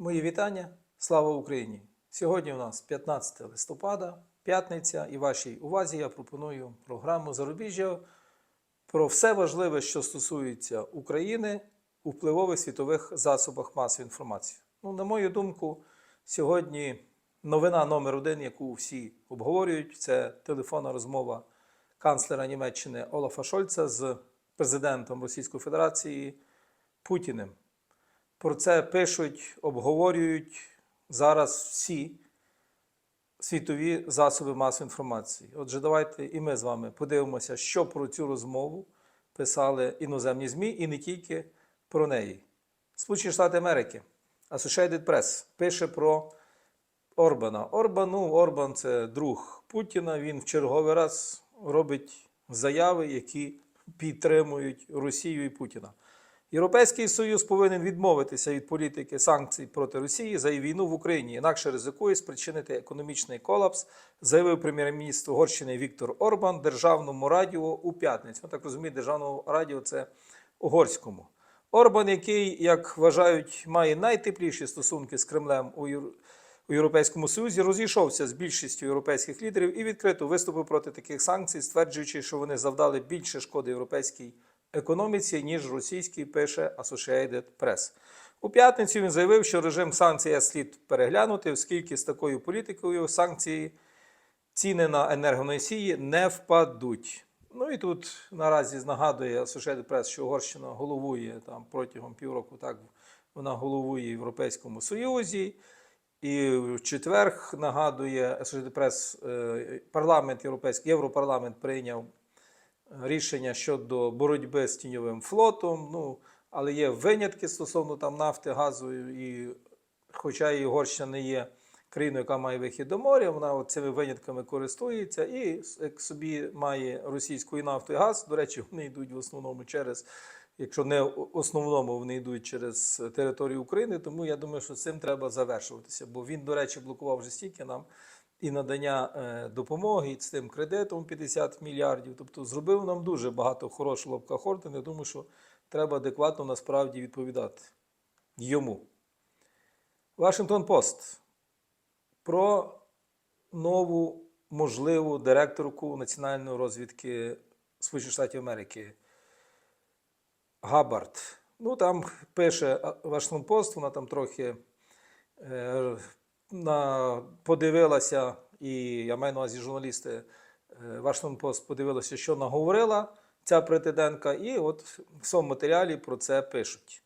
Мої вітання. Слава Україні! Сьогодні у нас 15 листопада, п'ятниця, і вашій увазі я пропоную програму Зарубіжжя про все важливе, що стосується України у впливових світових засобах масової інформації. Ну, на мою думку, сьогодні новина номер один, яку всі обговорюють, це телефонна розмова канцлера Німеччини Олафа Шольца з президентом Російської Федерації Путіним. Про це пишуть, обговорюють зараз всі світові засоби масової інформації. Отже, давайте і ми з вами подивимося, що про цю розмову писали іноземні ЗМІ і не тільки про неї. Сполучені Штати Америки, Associated Press пише про Орбана. Орбан, ну, Орбан це друг Путіна. Він в черговий раз робить заяви, які підтримують Росію і Путіна. Європейський Союз повинен відмовитися від політики санкцій проти Росії за її війну в Україні, інакше ризикує спричинити економічний колапс, заявив прем'єр-міністр Угорщини Віктор Орбан державному радіо у п'ятницю. Ну, так розумію, державному радіо це угорському. Орбан, який, як вважають, має найтепліші стосунки з Кремлем у у Європейському Союзі, розійшовся з більшістю європейських лідерів і відкрито виступив проти таких санкцій, стверджуючи, що вони завдали більше шкоди європейській економіці, ніж російський, пише Associated Press. У п'ятницю він заявив, що режим санкцій слід переглянути, оскільки з такою політикою санкції ціни на енергоносії не впадуть. Ну і тут наразі нагадує Associated Press, що Угорщина головує там протягом півроку, так вона головує Європейському Союзі. І в четвер нагадує Associated Press, е, парламент європейський, Європарламент прийняв рішення щодо боротьби з тіньовим флотом. Ну, але є винятки стосовно там нафти, газу, і хоча і Угорщина не є країною, яка має вихід до моря, вона цими винятками користується і як собі має російську і нафту і газ. До речі, вони йдуть в основному через. Якщо не в основному вони йдуть через територію України, тому я думаю, що цим треба завершуватися. Бо він, до речі, блокував вже стільки нам і надання е, допомоги, і з тим кредитом 50 мільярдів. Тобто зробив нам дуже багато хорошого лапка Хортон. Я думаю, що треба адекватно насправді відповідати йому. Вашингтон Пост про нову можливу директорку національної розвідки Сполучених Штатів Америки. Габард. Ну, там пише Вашингтон Пост, вона там трохи е, подивилася, і я маю на увазі журналісти е, Вашингтон Пост подивилася, що наговорила ця претендентка, і от в своєму матеріалі про це пишуть.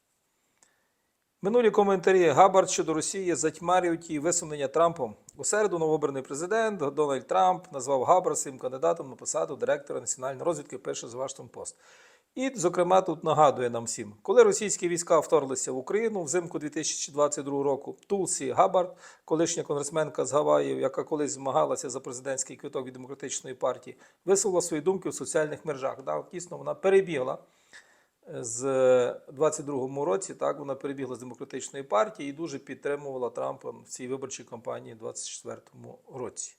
Минулі коментарі Габард щодо Росії затьмарюють її висунення Трампом. У середу новообраний президент Дональд Трамп назвав Габард своїм кандидатом на посаду директора національної розвідки, пише з Вашингтон Пост. І, зокрема, тут нагадує нам всім, коли російські війська вторглися в Україну взимку 2022 року, Тулсі Габард, колишня конгресменка з Гаваїв, яка колись змагалася за президентський квиток від демократичної партії, висловила свої думки в соціальних мережах. Да, дійсно, вона перебігла з 22-му році. Так вона перебігла з демократичної партії і дуже підтримувала Трампа в цій виборчій кампанії в 24-му році.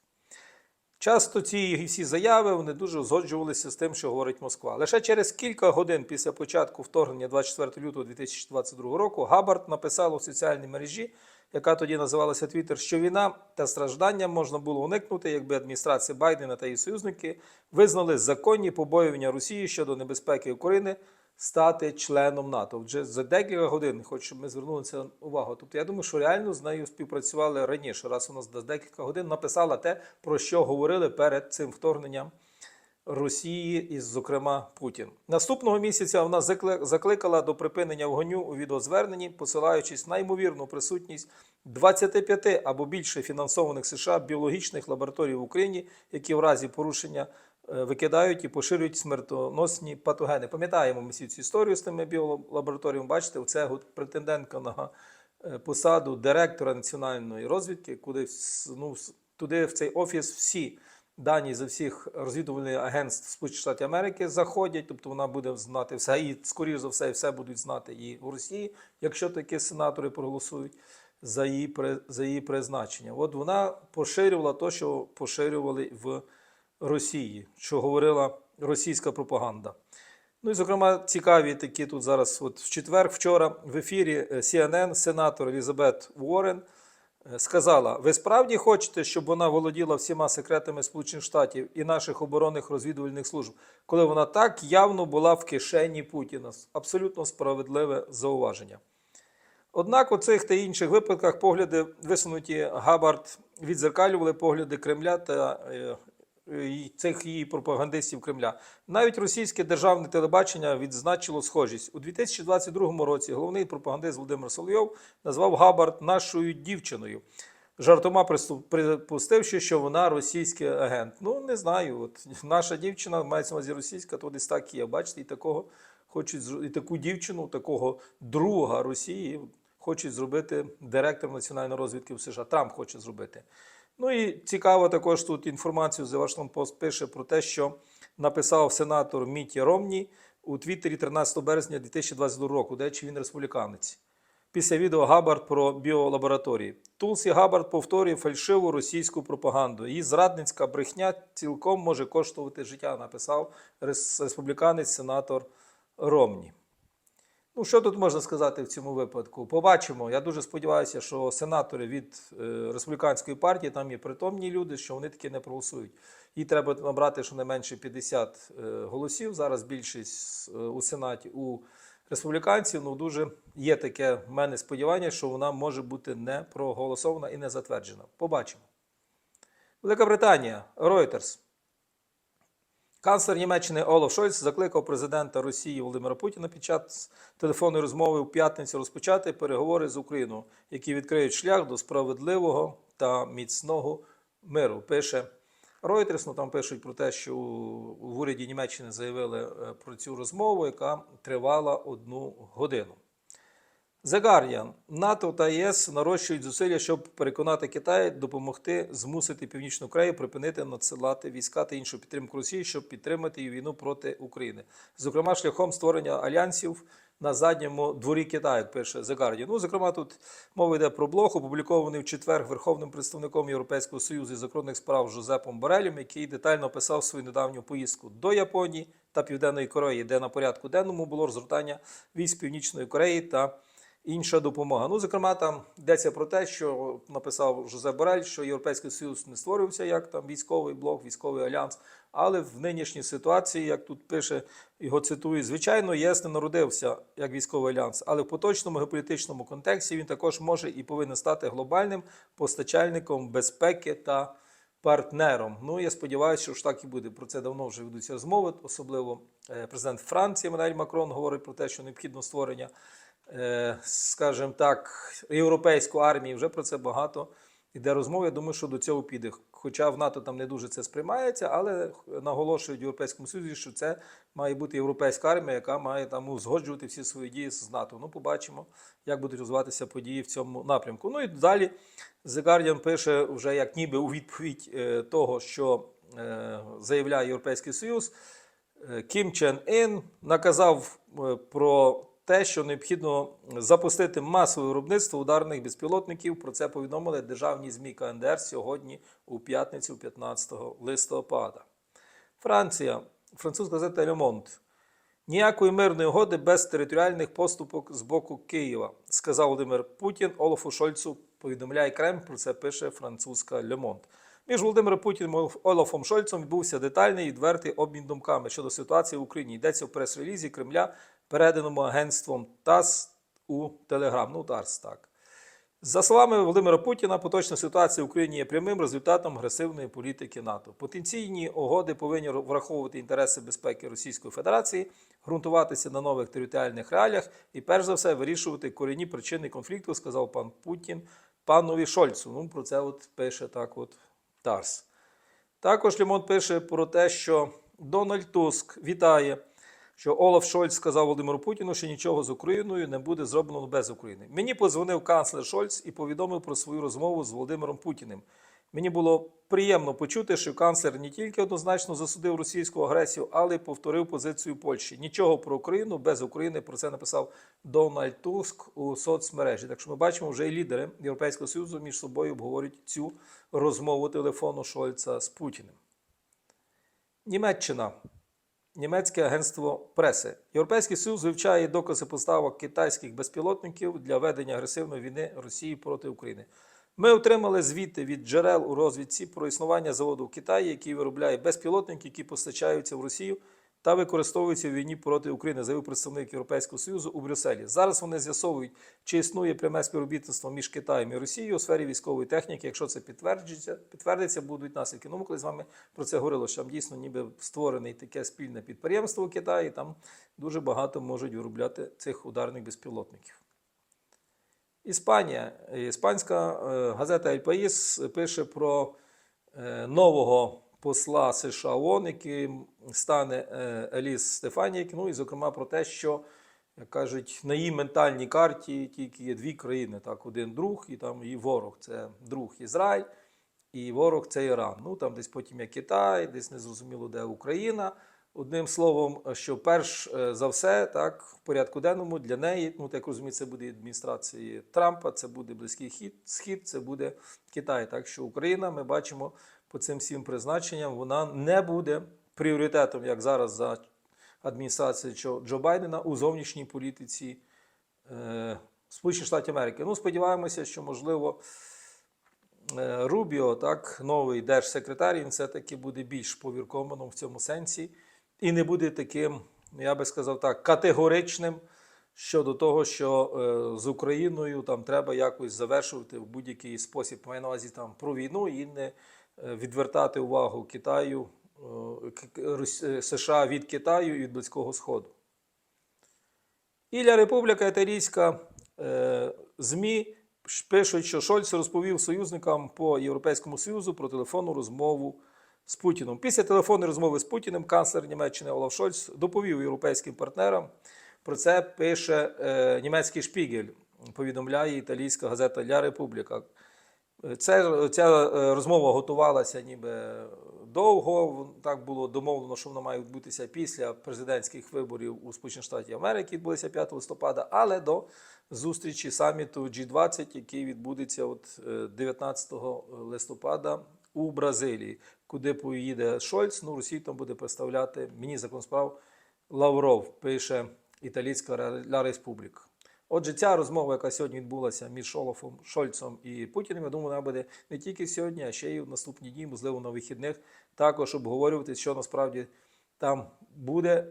Часто ці всі заяви вони дуже узгоджувалися з тим, що говорить Москва. Лише через кілька годин після початку вторгнення 24 лютого 2022 року Габард написала у соціальній мережі, яка тоді називалася Твіттер, що війна та страждання можна було уникнути, якби адміністрація Байдена та її союзники визнали законні побоювання Росії щодо небезпеки України стати членом НАТО. Вже за декілька годин, щоб ми звернули на це увагу. Тобто, я думаю, що реально з нею співпрацювали раніше, раз вона за декілька годин написала те, про що говорили перед цим вторгненням Росії, і, зокрема, Путін. Наступного місяця вона закли- закликала до припинення вогню у відеозверненні, посилаючись на ймовірну присутність 25 або більше фінансованих США біологічних лабораторій в Україні, які в разі порушення викидають і поширюють смертоносні патогени. Пам'ятаємо ми всі цю історію з тими біолабораторіями. Бачите, оце претендентка на е, посаду директора національної розвідки, куди ну, туди в цей офіс всі дані з всіх розвідувальних агентств Сполучених Штатів Америки заходять, тобто вона буде знати все, і скоріш за все, все будуть знати і в Росії, якщо такі сенатори проголосують за її, за її призначення. От вона поширювала те, що поширювали в Росії, що говорила російська пропаганда. Ну і, зокрема, цікаві такі тут зараз, от в четвер, вчора в ефірі е, CNN сенатор Елізабет Уоррен е, сказала: ви справді хочете, щоб вона володіла всіма секретами Сполучених Штатів і наших оборонних розвідувальних служб, коли вона так явно була в кишені Путіна? Абсолютно справедливе зауваження. Однак у цих та інших випадках погляди висунуті Габард відзеркалювали погляди Кремля та е, цих її пропагандистів Кремля. Навіть російське державне телебачення відзначило схожість у 2022 році. Головний пропагандист Володимир Соловйов назвав Габард нашою дівчиною. Жартома припустивши, що вона російський агент. Ну не знаю. От наша дівчина мається на увазі російська, то десь так є. Бачите, і такого хочуть і таку дівчину, такого друга Росії хочуть зробити директором національної розвідки в США. Трамп хоче зробити. Ну і цікаво також тут інформацію The Washington Post пише про те, що написав сенатор Міті Ромні у Твіттері 13 березня 2022 року, де чи він республіканець. Після відео Габард про біолабораторії. Тулсі Габард повторює фальшиву російську пропаганду. Її зрадницька брехня цілком може коштувати життя, написав рес- республіканець сенатор Ромні. Ну, що тут можна сказати в цьому випадку? Побачимо. Я дуже сподіваюся, що сенатори від е, республіканської партії там є притомні люди, що вони таки не проголосують. Їй треба набрати щонайменше 50 е, голосів. Зараз більшість е, у сенаті у республіканців. Ну дуже є таке в мене сподівання, що вона може бути не проголосована і не затверджена. Побачимо. Велика Британія, Reuters. Канцлер Німеччини Олаф Шольц закликав президента Росії Володимира Путіна під час телефонної розмови в п'ятницю розпочати переговори з Україною, які відкриють шлях до справедливого та міцного миру. Пише Reuters, ну там пишуть про те, що у- в уряді Німеччини заявили е, про цю розмову, яка тривала одну годину. The Guardian. НАТО та ЄС нарощують зусилля, щоб переконати Китай допомогти змусити Північну Корею припинити надсилати війська та іншу підтримку Росії, щоб підтримати її війну проти України. Зокрема, шляхом створення альянсів на задньому дворі Китаю, пише The Guardian. Ну, зокрема, тут мова йде про блог, опублікований в четвер верховним представником Європейського союзу із закордонних справ Жозепом Борелем, який детально описав свою недавню поїздку до Японії та Південної Кореї, де на порядку денному було розгортання військ Північної Кореї та інша допомога. Ну, зокрема, там йдеться про те, що написав Жозеп Борель, що Європейський Союз не створився як там військовий блок, військовий альянс. Але в нинішній ситуації, як тут пише, його цитую, звичайно, ЄС не народився як військовий альянс, але в поточному геополітичному контексті він також може і повинен стати глобальним постачальником безпеки та партнером. Ну, я сподіваюся, що ж так і буде. Про це давно вже ведуться розмови. Особливо е, президент Франції Еммануель Макрон говорить про те, що необхідно створення скажімо так, європейської армії, вже про це багато йде розмови. Я думаю, що до цього піде. Хоча в НАТО там не дуже це сприймається, але наголошують Європейському Союзі, що це має бути європейська армія, яка має там узгоджувати всі свої дії з НАТО. Ну, побачимо, як будуть розвиватися події в цьому напрямку. Ну і далі The Guardian пише вже як ніби у відповідь е, того, що е, заявляє Європейський Союз. Е, Кім Чен Ін наказав е, про те, що необхідно запустити масове виробництво ударних безпілотників. Про це повідомили державні ЗМІ КНДР сьогодні у п'ятницю, 15 листопада. Франція, французька газета Le. Ніякої мирної угоди без територіальних поступок з боку Києва, сказав Володимир Путін Олафу Шольцу. Повідомляє Кремль, про це пише французька Monde. Між Володимиром Путіним і Олафом Шольцем відбувся детальний і відвертий обмін думками щодо ситуації в Україні. Йдеться в прес-релізі Кремля, переданому агентством ТАСС у Телеграм. Ну, ТАСС так. За словами Володимира Путіна, поточна ситуація в Україні є прямим результатом агресивної політики НАТО. Потенційні угоди повинні враховувати інтереси безпеки Російської Федерації, ґрунтуватися на нових територіальних реаліях і, перш за все, вирішувати корінні причини конфлікту, сказав пан Путін панові Шольцу. Ну, про це от пише так от Тарс. Також Лімон пише про те, що Дональд Туск вітає, що Олаф Шольц сказав Володимиру Путіну, що нічого з Україною не буде зроблено без України. Мені подзвонив канцлер Шольц і повідомив про свою розмову з Володимиром Путіним. Мені було приємно почути, що канцлер не тільки однозначно засудив російську агресію, але й повторив позицію Польщі. Нічого про Україну без України про це написав Дональд Туск у соцмережі. Так що ми бачимо, вже і лідери Європейського Союзу між собою обговорюють цю розмову телефону Шольца з Путіним. Німеччина. Німецьке агентство преси. Європейський Союз вивчає докази поставок китайських безпілотників для ведення агресивної війни Росії проти України. Ми отримали звіти від джерел у розвідці про існування заводу в Китаї, який виробляє безпілотники, які постачаються в Росію та використовуються в війні проти України, заявив представник Європейського Союзу у Брюсселі. Зараз вони з'ясовують, чи існує пряме співробітництво між Китаєм і Росією у сфері військової техніки. Якщо це підтвердиться, підтвердиться, будуть наслідки. Ну, ми коли з вами про це говорили, що там дійсно ніби створене таке спільне підприємство у Китаї. Там дуже багато можуть виробляти цих ударних безпілотників. Іспанія. Іспанська е, газета El País пише про е, нового посла США ООН, яким стане е, Еліс Стефанік. Ну і зокрема про те, що як кажуть, на її ментальній карті тільки є дві країни: так, один друг і там її ворог. Це друг Ізраїль, і ворог це Іран. Ну там десь потім є Китай, десь незрозуміло, де Україна. Одним словом, що перш е, за все, так, в порядку денному для неї, ну так розумію, це буде адміністрації Трампа, це буде близький хід, схід, це буде Китай. Так що Україна, ми бачимо по цим всім призначенням, вона не буде пріоритетом, як зараз за адміністрації Джо, Байдена у зовнішній політиці е, Сполучених Штатів Америки. Ну, сподіваємося, що можливо. Е, Рубіо, так, новий держсекретар, він все-таки буде більш повіркованим в цьому сенсі і не буде таким, я би сказав так, категоричним щодо того, що е, з Україною там треба якось завершувати в будь-який спосіб. Маю на увазі там про війну і не відвертати увагу Китаю, е, е, США від Китаю і від Близького Сходу. Ілля Республіка Італійська е, ЗМІ пишуть, що Шольц розповів союзникам по Європейському Союзу про телефонну розмову з Путіним. Після телефонної розмови з Путіним канцлер Німеччини Олаф Шольц доповів європейським партнерам. Про це пише е, німецький шпігель, повідомляє італійська газета Ля Републіка. Це, ця е, розмова готувалася ніби довго. Так було домовлено, що вона має відбутися після президентських виборів у Сполучених Штатів Америки, відбулися 5 листопада, але до зустрічі саміту G20, який відбудеться от е, 19 листопада у Бразилії, куди поїде Шольц. Ну, Росію там буде представляти міністр справ Лавров, пише італійська Ля Республіка. Отже, ця розмова, яка сьогодні відбулася між Олафом Шольцом і Путіним, я думаю, вона буде не тільки сьогодні, а ще й в наступні дні, можливо, на вихідних, також обговорювати, що насправді там буде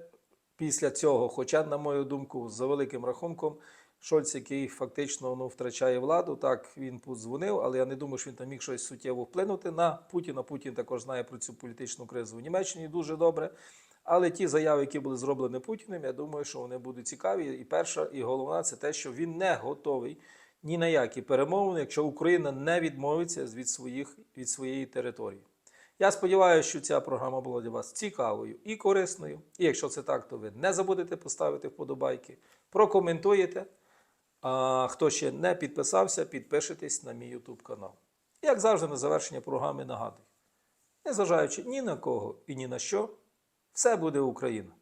після цього. Хоча, на мою думку, за великим рахунком, Шольц, який фактично ну, втрачає владу, так він подзвонив, але я не думаю, що він там міг щось суттєво вплинути на Путіна. Путін також знає про цю політичну кризу в Німеччині дуже добре. Але ті заяви, які були зроблені Путіним, я думаю, що вони будуть цікаві. І перша, і головна це те, що він не готовий ні на які перемовини, якщо Україна не відмовиться від, своїх, від своєї території. Я сподіваюся, що ця програма була для вас цікавою і корисною. І якщо це так, то ви не забудете поставити вподобайки, прокоментуєте. А хто ще не підписався, підпишитесь на мій YouTube канал. Як завжди, на завершення програми нагадую: незважаючи ні на кого і ні на що, все буде Україна.